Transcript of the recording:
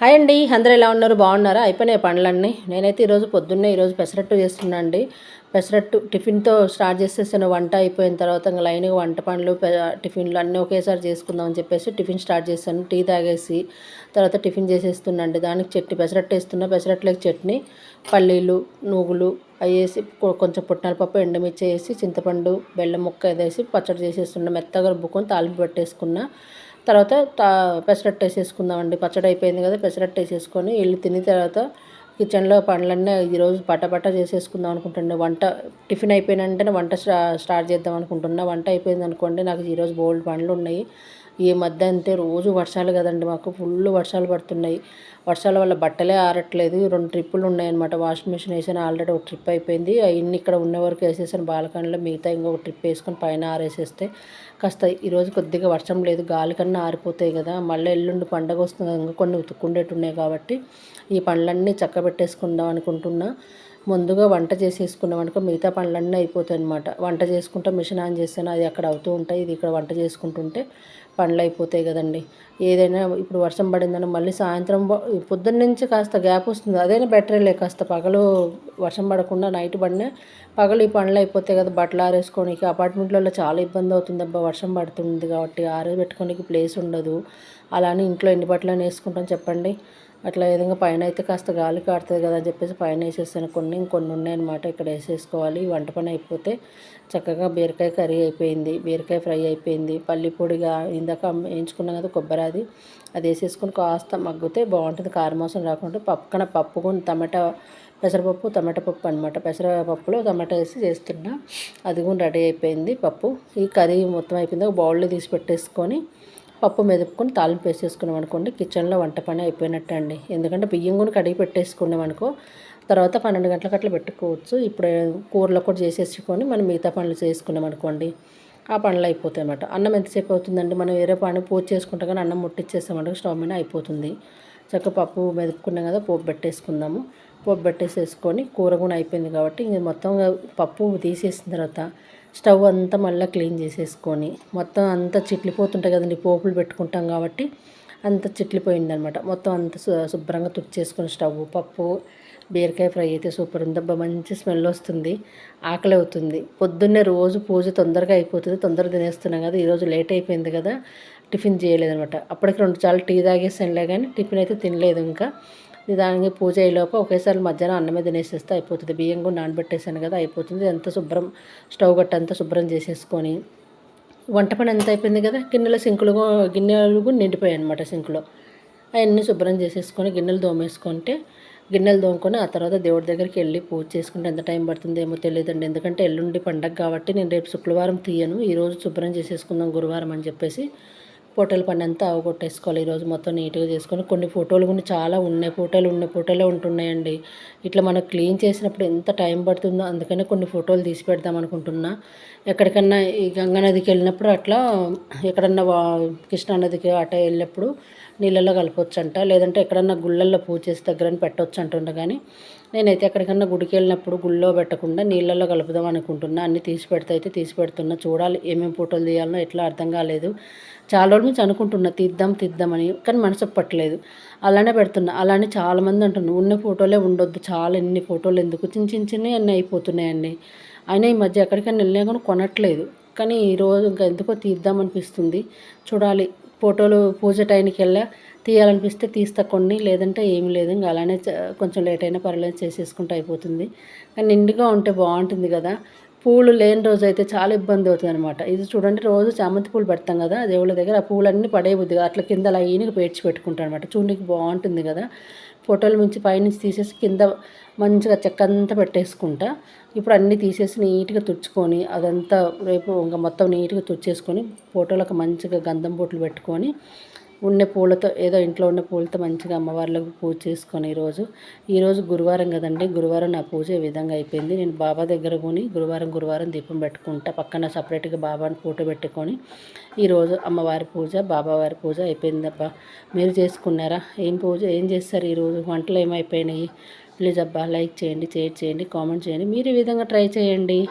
Hi అండి అందరూ ఎలా ఉన్నారు? బాగున్నారా? అయిపోయినాయి పనులన్నీ. నేనైతే ఈరోజు పొద్దున్నే ఈరోజు పెసరట్టు చేస్తున్నా అండి. పెసరట్టు టిఫిన్తో స్టార్ట్ చేసేసాను. వంట అయిపోయిన తర్వాత ఇంకా లైన్గా వంట పనులు టిఫిన్లు అన్నీ ఒకేసారి చేసుకుందాం అని చెప్పేసి టిఫిన్ స్టార్ట్ చేశాను. టీ తాగేసి తర్వాత టిఫిన్ చేసేస్తున్నాండి దానికి చట్నీ పెసరట్టు వేస్తున్నా. పెసరట్లోకి చట్నీ పల్లీలు నువ్వులు వేసి కొంచెం పుట్నాల పప్పు ఎండుమిర్చి వేసి చింతపండు బెల్లం ముక్క వేసి పచ్చడి చేసేస్తున్నా. మెత్తగా రుబ్బుకొని తాలింపు పెట్టేసుకున్నా. తర్వాత పెసరట్టు వేసేసుకుందామండి. పచ్చడి అయిపోయింది కదా పెసరట్టు వేసేసుకొని వెళ్ళి తిని తర్వాత కిచెన్లో పనులన్నీ ఈరోజు పటపట చేసేసుకుందాం అనుకుంటుండే వంట టిఫిన్ అయిపోయిన వెంటనే వంట స్టార్ట్ చేద్దాం అనుకుంటున్నా. వంట అయిపోయింది అనుకోండి నాకు ఈరోజు బోల్డ్ పనులు ఉన్నాయి. ఈ మధ్య అంతే రోజు వర్షాలు కదండి మాకు. ఫుల్ వర్షాలు పడుతున్నాయి. వర్షాల వల్ల బట్టలే ఆరట్లేదు. రెండు ట్రిప్పులు ఉన్నాయన్నమాట. వాషింగ్ మిషన్ వేసాను ఆల్రెడీ ఒక ట్రిప్ అయిపోయింది. అవన్నీ ఇక్కడ ఉన్న వరకు వేసేసాను. బాలకాండలో మిగతా ఇంకొక ట్రిప్ వేసుకొని పైన ఆరేసేస్తే కాస్త ఈరోజు కొద్దిగా వర్షం లేదు. గాలి కన్నా ఆరిపోతాయి కదా. మళ్ళీ ఎల్లుండి పండగ వస్తుంది. ఇంకా కొన్ని ఉతుక్కుండేటి ఉన్నాయి కాబట్టి ఈ పనులన్నీ చక్క పెట్టేసుకుందాం అనుకుంటున్నా. ముందుగా వంట చేసేసుకున్నాం అనుకో మిగతా పనులన్నీ అయిపోతాయి అనమాట వంట చేసుకుంటే మిషన్ ఆన్ చేస్తాను. అది అక్కడ అవుతూ ఉంటాయి. ఇది ఇక్కడ వంట చేసుకుంటుంటే పండ్లు అయిపోతాయి కదండి. ఏదైనా ఇప్పుడు వర్షం పడిందని మళ్ళీ సాయంత్రం పొద్దున్న నుంచి కాస్త గ్యాప్ వస్తుంది. అదైనా బెటరేలే కాస్త పగలు వర్షం పడకుండా నైట్ పడినా పగలు ఈ పనులు అయిపోతాయి కదా బట్టలు ఆరేసుకోనికి. అపార్ట్మెంట్లలో చాలా ఇబ్బంది అవుతుంది. అబ్బా వర్షం పడుతుంది కాబట్టి ఆరే పెట్టుకోనికి ప్లేస్ ఉండదు. అలానే ఇంట్లో ఎన్ని బట్టలు వేసుకుంటాం చెప్పండి. అట్లా విధంగా పైన అయితే కాస్త గాలి కాడుతుంది కదా అని చెప్పేసి పైన వేసేసాను కొన్ని ఇంకొన్ని ఉన్నాయన్నమాట ఇక్కడ వేసేసుకోవాలి. వంట పని అయిపోతే చక్కగా బీరకాయ కర్రీ అయిపోయింది. బీరకాయ ఫ్రై అయిపోయింది. పల్లి పొడిగా ఇందాక వేయించుకున్నాం కదా కొబ్బరి అది. అది వేసేసుకొని కాస్త మగ్గితే బాగుంటుంది. కారమోసం రాకుండా పక్కన పప్పు టమాటా పెసరపప్పు టమాటా పప్పు అనమాట పెసరపప్పులో టమాటా వేసి చేస్తున్నా. అది కూడా రెడీ అయిపోయింది పప్పు. ఈ కర్రీ మొత్తం అయిపోయింది. ఒక బౌల్లో తీసి పెట్టేసుకొని పప్పు మెదుపుకొని తాలింపు వేసేసుకున్నాం అనుకోండి కిచెన్లో వంట పని అయిపోయినట్టు అండి ఎందుకంటే బియ్యం కూడా కడిగి పెట్టేసుకున్నాం అనుకో తర్వాత పన్నెండు గంటలకు అట్లా పెట్టుకోవచ్చు. ఇప్పుడు కూరలో కూడా చేసేసుకొని మనం మిగతా పనులు చేసుకున్నాం అనుకోండి ఆ పనులు అయిపోతాయి అన్నమాట. అన్నం ఎంతసేపు అవుతుందండి? మనం వేరే పని పూజ చేసుకుంటాం కానీ అన్నం ముట్టించేసామంటే స్టవ్ మీద అయిపోతుంది. చక్క పప్పు మెదుపుకున్నాం కదా పోపు పెట్టేసుకుందాము. పోపు పెట్టేసేసుకొని కూర కూడా అయిపోయింది కాబట్టి ఇంక మొత్తం పప్పు తీసేసిన తర్వాత స్టవ్ అంతా మళ్ళీ క్లీన్ చేసేసుకొని మొత్తం అంతా చిట్లిపోతుంటాయి కదండి పోపులు పెట్టుకుంటాం కాబట్టి అంత చిట్లిపోయిందనమాట. మొత్తం అంత శుభ్రంగా తుడిచేసుకొని స్టవ్ పప్పు బీరకాయ ఫ్రై అయితే సూపర్ ఉందబ్బా మంచి స్మెల్ వస్తుంది ఆకలి అవుతుంది. పొద్దున్నే రోజు పూజ తొందరగా అయిపోతుంది తొందరగా తినేస్తున్నాం కదా ఈరోజు లేట్ అయిపోయింది కదా టిఫిన్ చేయలేదనమాట. అప్పటికి రెండు చాలు టీ తాగేసానులే కానీ టిఫిన్ అయితే తినలేదు ఇంకా. నిదానంగా పూజ అయ్యేలోపు ఒకేసారి మధ్యాహ్నం అన్నమే తినేసేస్తే అయిపోతుంది. బియ్యం కూడా నానబెట్టేసాను కదా అయిపోతుంది. ఎంత శుభ్రం స్టవ్ గట్ట అంతా శుభ్రం చేసేసుకొని వంట పని ఎంత అయిపోయింది కదా గిన్నెల సింకులు గిన్నెలు కూడా నిండిపోయాయి అనమాట సింకులో. అవన్నీ శుభ్రం చేసేసుకొని గిన్నెలు దోమేసుకుంటే గిన్నెలు దోముకొని ఆ తర్వాత దేవుడి దగ్గరికి వెళ్ళి పూజ చేసుకుంటే ఎంత టైం పడుతుందో ఏమో తెలియదండి. ఎందుకంటే ఎల్లుండి పండగ కాబట్టి నేను రేపు శుక్రవారం తీయను. ఈరోజు శుభ్రం చేసేసుకుందాం గురువారం అని చెప్పేసి ఫోటోలు పని అంతా అవగొట్టేసుకోవాలి ఈరోజు మొత్తం నీట్గా చేసుకొని కొన్ని ఫోటోలు కూడా చాలా ఉన్నాయి. ఫోటోలు ఉన్న ఫోటోలే ఉంటున్నాయండి. ఇట్లా మనం క్లీన్ చేసినప్పుడు ఎంత టైం పడుతుందో అందుకనే కొన్ని ఫోటోలు తీసి పెడదాం అనుకుంటున్నా. ఎక్కడికన్నా ఈ గంగా నదికి వెళ్ళినప్పుడు అట్లా ఎక్కడన్నా కృష్ణానదికి అట వెళ్ళినప్పుడు నీళ్ళల్లో కలపవచ్చు అంట లేదంటే ఎక్కడన్నా గుళ్ళల్లో పూజ చేసి దగ్గర పెట్టవచ్చు అంటుండ కానీ నేనైతే ఎక్కడికన్నా గుడికి వెళ్ళినప్పుడు గుళ్ళో పెట్టకుండా నీళ్ళల్లో కలుపుదాం అనుకుంటున్నా. అన్ని తీసి పెడితే అయితే తీసి పెడుతున్నా. చూడాలి ఏమేమి ఫోటోలు తీయాలనో ఎట్లా అర్థం కాలేదు. చాలా రోజుల నుంచి అనుకుంటున్నా తీద్దాం తీద్దామని. కానీ మనసు పట్టలేదు అలానే పెడుతున్నా. అలానే చాలామంది అంటున్నారు ఉన్న ఫోటోలే ఉండొద్దు చాలా ఎన్ని ఫోటోలు ఎందుకు? చిన్న చిన్న చిన్నవి అన్నీ అయిపోతున్నాయండి. అయినా ఈ మధ్య ఎక్కడికైనా వెళ్ళినా కానీ కొనట్లేదు. కానీ ఈరోజు ఇంకా ఎందుకో తీద్దామనిపిస్తుంది చూడాలి. ఫోటోలు పూజ టైంకి వెళ్ళా. తీయాలనిపిస్తే తీస్తా కొన్ని లేదంటే ఏమి లేదు. ఇంకా అలానే కొంచెం లేట్ అయినా పర్లేదు చేసేసుకుంటే అయిపోతుంది. కానీ నిండుగా ఉంటే బాగుంటుంది కదా. పూలు లేని రోజు అయితే చాలా ఇబ్బంది అవుతుంది అనమాట ఇది చూడండి రోజు చామంతి పూలు పెడతాం కదా దేవుళ్ళ దగ్గర ఆ పూలన్నీ పడేయబుద్ది అట్లా కింద అలా ఈయనకి పేర్చి పెట్టుకుంటాను అనమాట చూడడానికి బాగుంటుంది కదా. ఫోటోలు మించి పైనుంచి తీసేసి కింద మంచిగా చెక్క అంతా పెట్టేసుకుంటా. ఇప్పుడు అన్నీ తీసేసి నీట్గా తుడుచుకొని అదంతా రేపు ఇంకా మొత్తం నీట్గా తుడిచేసుకొని ఫోటోలకు మంచిగా గంధం బొట్లు పెట్టుకొని ఉన్న పూలతో ఏదో ఇంట్లో ఉన్న పూలతో మంచిగా అమ్మవార్లకు పూజ చేసుకొని ఈరోజు ఈరోజు గురువారం కదండి గురువారం నా పూజ ఈ విధంగా అయిపోయింది. నేను బాబా దగ్గర కొని గురువారం గురువారం దీపం పెట్టుకుంటా పక్కన సపరేట్గా బాబాని ఫోటో పెట్టుకొని ఈరోజు అమ్మవారి పూజ బాబావారి పూజ అయిపోయిందబ్బా. మీరు చేసుకున్నారా? ఏం పూజ ఏం చేస్తారు ఈరోజు? వంటలు ఏమైపోయినాయి? ప్లీజ్ అబ్బా లైక్ చేయండి షేర్ చేయండి కామెంట్ చేయండి. మీరు ఈ విధంగా ట్రై చేయండి.